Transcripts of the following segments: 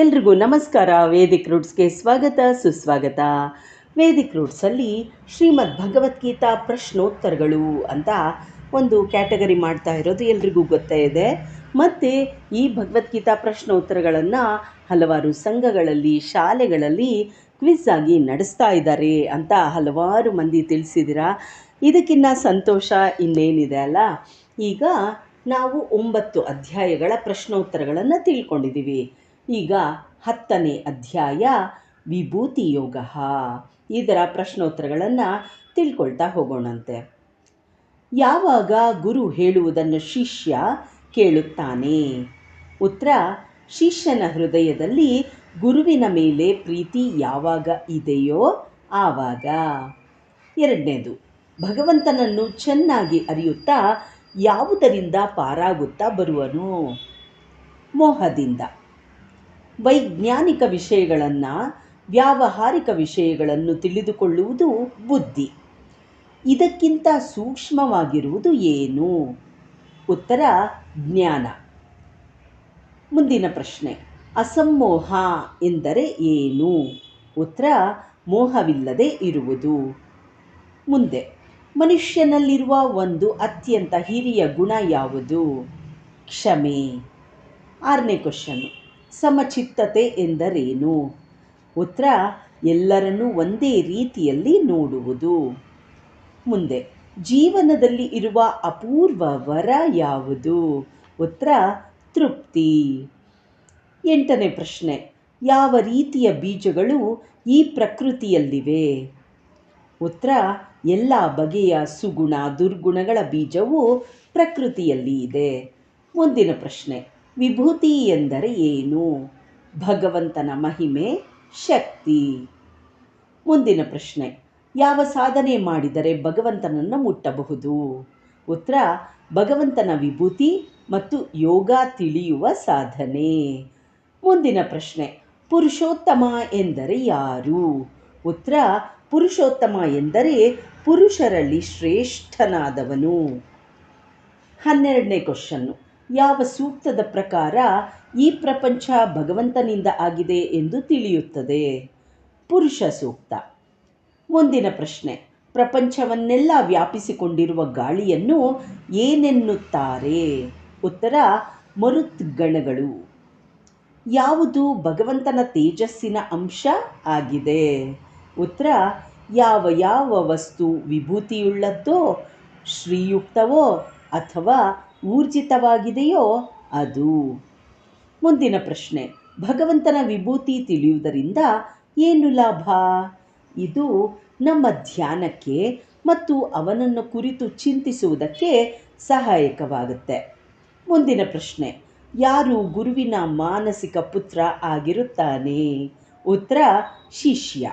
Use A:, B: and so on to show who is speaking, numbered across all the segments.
A: ಎಲ್ರಿಗೂ ನಮಸ್ಕಾರ. ವೇದಿಕ್ ರೂಟ್ಸ್ಗೆ ಸ್ವಾಗತ, ಸುಸ್ವಾಗತ. ವೇದಿಕ್ ರೂಟ್ಸಲ್ಲಿ ಶ್ರೀಮದ್ ಭಗವದ್ಗೀತಾ ಪ್ರಶ್ನೋತ್ತರಗಳು ಅಂತ ಒಂದು ಕ್ಯಾಟಗರಿ ಮಾಡ್ತಾ ಇರೋದು ಎಲ್ರಿಗೂ ಗೊತ್ತೇ ಇದೆ. ಮತ್ತು ಈ ಭಗವದ್ಗೀತಾ ಪ್ರಶ್ನೋತ್ತರಗಳನ್ನು ಹಲವಾರು ಸಂಘಗಳಲ್ಲಿ, ಶಾಲೆಗಳಲ್ಲಿ ಕ್ವಿಜ್ ಆಗಿ ನಡೆಸ್ತಾ ಇದ್ದಾರೆ ಅಂತ ಹಲವಾರು ಮಂದಿ ತಿಳಿಸಿದ್ದೀರಾ? ಇದಕ್ಕಿನ್ನ ಸಂತೋಷ ಇನ್ನೇನಿದೆ ಅಲ್ಲ? ಈಗ ನಾವು ಒಂಬತ್ತು ಅಧ್ಯಾಯಗಳ ಪ್ರಶ್ನೋತ್ತರಗಳನ್ನು ತಿಳ್ಕೊಂಡಿದ್ದೀವಿ. ಈಗ ಹತ್ತನೇ ಅಧ್ಯಾಯ ವಿಭೂತಿ ಯೋಗ. ಇದರ ಪ್ರಶ್ನೋತ್ತರಗಳನ್ನು ತಿಳ್ಕೊಳ್ತಾ ಹೋಗೋಣಂತೆ. ಯಾವಾಗ ಗುರು ಹೇಳುವುದನ್ನು ಶಿಷ್ಯ ಕೇಳುತ್ತಾನೆ? ಉತ್ತರ, ಶಿಷ್ಯನ ಹೃದಯದಲ್ಲಿ ಗುರುವಿನ ಮೇಲೆ ಪ್ರೀತಿ ಯಾವಾಗ ಇದೆಯೋ ಆವಾಗ. ಎರಡನೇದು, ಭಗವಂತನನ್ನು ಚೆನ್ನಾಗಿ ಅರಿಯುತ್ತಾ ಯಾವುದರಿಂದ ಪಾರಾಗುತ್ತಾ ಬರುವನು? ಮೋಹದಿಂದ. ವೈಜ್ಞಾನಿಕ ವಿಷಯಗಳನ್ನು, ವ್ಯಾವಹಾರಿಕ ವಿಷಯಗಳನ್ನು ತಿಳಿದುಕೊಳ್ಳುವುದು ಬುದ್ಧಿ. ಇದಕ್ಕಿಂತ ಸೂಕ್ಷ್ಮವಾಗಿರುವುದು ಏನು? ಉತ್ತರ, ಜ್ಞಾನ. ಮುಂದಿನ ಪ್ರಶ್ನೆ. ಅಸಮ್ಮೋಹ ಎಂದರೆ ಏನು? ಉತ್ತರ, ಮೋಹವಿಲ್ಲದೆ ಇರುವುದು. ಮುಂದೆ. ಮನುಷ್ಯನಲ್ಲಿರುವ ಒಂದು ಅತ್ಯಂತ ಹಿರಿಯ ಗುಣ ಯಾವುದು? ಕ್ಷಮೆ. ಆರನೇ ಕ್ವಶನ್ನು ಸಮಚಿತ್ತತೆ ಎಂದರೇನು? ಉತ್ತರ ಎಲ್ಲರನ್ನೂ ಒಂದೇ ರೀತಿಯಲ್ಲಿ ನೋಡುವುದು. ಮುಂದೆ, ಜೀವನದಲ್ಲಿ ಇರುವ ಅಪೂರ್ವ ವರ ಯಾವುದು? ಉತ್ತರ ತೃಪ್ತಿ. ಎಂಟನೇ ಪ್ರಶ್ನೆ, ಯಾವ ರೀತಿಯ ಬೀಜಗಳು ಈ ಪ್ರಕೃತಿಯಲ್ಲಿವೆ? ಉತ್ತರ ಎಲ್ಲ ಬಗೆಯ ಸುಗುಣ ದುರ್ಗುಣಗಳ ಬೀಜವು ಪ್ರಕೃತಿಯಲ್ಲಿ ಇದೆ. ಮುಂದಿನ ಪ್ರಶ್ನೆ ವಿಭೂತಿ ಎಂದರೆ ಏನು? ಭಗವಂತನ ಮಹಿಮೆ, ಶಕ್ತಿ. ಮುಂದಿನ ಪ್ರಶ್ನೆ, ಯಾವ ಸಾಧನೆ ಮಾಡಿದರೆ ಭಗವಂತನನ್ನು ಮುಟ್ಟಬಹುದು? ಉತ್ತರ, ಭಗವಂತನ ವಿಭೂತಿ ಮತ್ತು ಯೋಗ ತಿಳಿಯುವ ಸಾಧನೆ. ಮುಂದಿನ ಪ್ರಶ್ನೆ, ಪುರುಷೋತ್ತಮ ಎಂದರೆ ಯಾರು? ಉತ್ತರ, ಪುರುಷೋತ್ತಮ ಎಂದರೆ ಪುರುಷರಲ್ಲಿ ಶ್ರೇಷ್ಠನಾದವನು. ಹನ್ನೆರಡನೇ ಕ್ವಶನ್ನು ಯಾವ ಸೂಕ್ತದ ಪ್ರಕಾರ ಈ ಪ್ರಪಂಚ ಭಗವಂತನಿಂದ ಆಗಿದೆ ಎಂದು ತಿಳಿಯುತ್ತದೆ. ಪುರುಷ ಸೂಕ್ತ. ಮುಂದಿನ ಪ್ರಶ್ನೆ. ಪ್ರಪಂಚವನ್ನೆಲ್ಲ ವ್ಯಾಪಿಸಿಕೊಂಡಿರುವ ಗಾಳಿಯನ್ನು ಏನೆನ್ನುತ್ತಾರೆ? ಉತ್ತರ ಮರುತ್ಗಣಗಳು ಯಾವುದು ಭಗವಂತನ ತೇಜಸ್ಸಿನ ಅಂಶ ಆಗಿದೆ? ಉತ್ತರ, ಯಾವ ಯಾವ ವಸ್ತು ವಿಭೂತಿಯುಳ್ಳದ್ದೋ, ಶ್ರೀಯುಕ್ತವೋ ಅಥವಾ ಊರ್ಜಿತವಾಗಿದೆಯೋ ಅದು? ಮುಂದಿನ ಪ್ರಶ್ನೆ. ಭಗವಂತನ ವಿಭೂತಿ ತಿಳಿಯುವುದರಿಂದ ಏನು ಲಾಭ? ಇದು ನಮ್ಮ ಧ್ಯಾನಕ್ಕೆ ಮತ್ತು ಅವನನ್ನು ಕುರಿತು ಚಿಂತಿಸುವುದಕ್ಕೆ ಸಹಾಯಕವಾಗುತ್ತೆ. ಮುಂದಿನ ಪ್ರಶ್ನೆ. ಯಾರು ಗುರುವಿನ ಮಾನಸಿಕ ಪುತ್ರ ಆಗಿರುತ್ತಾನೆ? ಉತ್ತರ, ಶಿಷ್ಯ.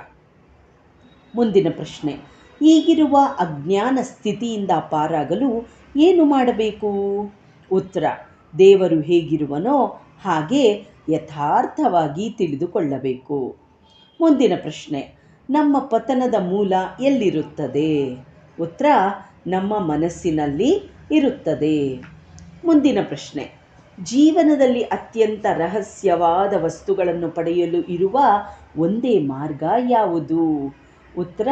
A: ಮುಂದಿನ ಪ್ರಶ್ನೆ. ಈಗಿರುವ ಅಜ್ಞಾನ ಸ್ಥಿತಿಯಿಂದ ಪಾರಾಗಲು ಏನು ಮಾಡಬೇಕು? ಉತ್ತರ, ದೇವರು ಹೇಗಿರುವನೋ ಹಾಗೆ ಯಥಾರ್ಥವಾಗಿ ತಿಳಿದುಕೊಳ್ಳಬೇಕು. ಮುಂದಿನ ಪ್ರಶ್ನೆ, ನಮ್ಮ ಪತನದ ಮೂಲ ಎಲ್ಲಿರುತ್ತದೆ? ಉತ್ತರ, ನಮ್ಮ ಮನಸ್ಸಿನಲ್ಲಿ ಇರುತ್ತದೆ. ಮುಂದಿನ ಪ್ರಶ್ನೆ, ಜೀವನದಲ್ಲಿ ಅತ್ಯಂತ ರಹಸ್ಯವಾದ ವಸ್ತುಗಳನ್ನು ಪಡೆಯಲು ಇರುವ ಒಂದೇ ಮಾರ್ಗ ಯಾವುದು? ಉತ್ತರ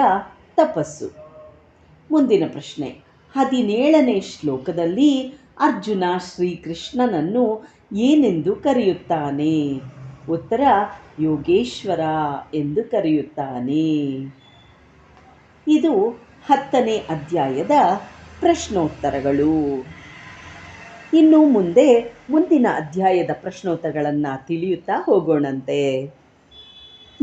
A: ತಪಸ್ಸು. ಮುಂದಿನ ಪ್ರಶ್ನೆ. ಹದಿನೇಳನೇ ಶ್ಲೋಕದಲ್ಲಿ ಅರ್ಜುನ ಶ್ರೀಕೃಷ್ಣನನ್ನು ಏನೆಂದು ಕರೆಯುತ್ತಾನೆ? ಉತ್ತರ, ಯೋಗೇಶ್ವರ ಎಂದು ಕರೆಯುತ್ತಾನೆ. ಇದು ಹತ್ತನೇ ಅಧ್ಯಾಯದ ಪ್ರಶ್ನೋತ್ತರಗಳು. ಇನ್ನು ಮುಂದೆ ಮುಂದಿನ ಅಧ್ಯಾಯದ ಪ್ರಶ್ನೋತ್ತರಗಳನ್ನು ತಿಳಿಯುತ್ತಾ ಹೋಗೋಣಂತೆ.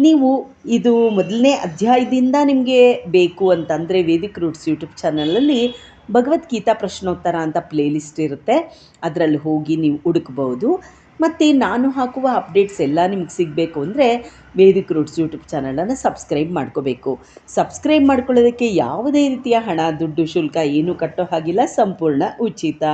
A: ನೀವು ಇದು ಮೊದಲನೇ ಅಧ್ಯಾಯದಿಂದ ನಿಮಗೆ ಬೇಕು ಅಂತಂದರೆ ವೇದಿಕ್ ರೂಟ್ಸ್ ಯೂಟ್ಯೂಬ್ ಚಾನಲಲ್ಲಿ ಭಗವದ್ಗೀತಾ ಪ್ರಶ್ನೋತ್ತರ ಅಂತ ಪ್ಲೇಲಿಸ್ಟ್ ಇರುತ್ತೆ. ಅದರಲ್ಲಿ ಹೋಗಿ ನೀವು ಹುಡುಕ್ಬೋದು. ಮತ್ತು ನಾನು ಹಾಕುವ ಅಪ್ಡೇಟ್ಸ್ ಎಲ್ಲ ನಿಮ್ಗೆ ಸಿಗಬೇಕು ಅಂದರೆ ವೇದಿಕ್ ರೂಟ್ಸ್ ಯೂಟ್ಯೂಬ್ ಚಾನಲನ್ನು ಸಬ್ಸ್ಕ್ರೈಬ್ ಮಾಡ್ಕೋಬೇಕು. ಸಬ್ಸ್ಕ್ರೈಬ್ ಮಾಡ್ಕೊಳ್ಳೋದಕ್ಕೆ ಯಾವುದೇ ರೀತಿಯ ಹಣ, ದುಡ್ಡು, ಶುಲ್ಕ ಏನೂ ಕಟ್ಟೋ ಹಾಗಿಲ್ಲ. ಸಂಪೂರ್ಣ ಉಚಿತ.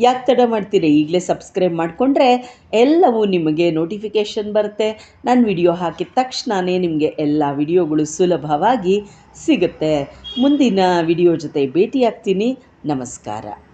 A: ಯಾಕೆ ತಡ ಮಾಡ್ತೀರಿ? ಈಗಲೇ ಸಬ್ಸ್ಕ್ರೈಬ್ ಮಾಡಿಕೊಂಡ್ರೆ ಎಲ್ಲವೂ ನಿಮಗೆ ನೋಟಿಫಿಕೇಷನ್ ಬರುತ್ತೆ. ನಾನು ವಿಡಿಯೋ ಹಾಕಿದ ತಕ್ಷಣವೇ ನಿಮಗೆ ಎಲ್ಲ ವಿಡಿಯೋಗಳು ಸುಲಭವಾಗಿ ಸಿಗುತ್ತೆ. ಮುಂದಿನ ವಿಡಿಯೋ ಜೊತೆ ಭೇಟಿಯಾಗ್ತೀನಿ. ನಮಸ್ಕಾರ.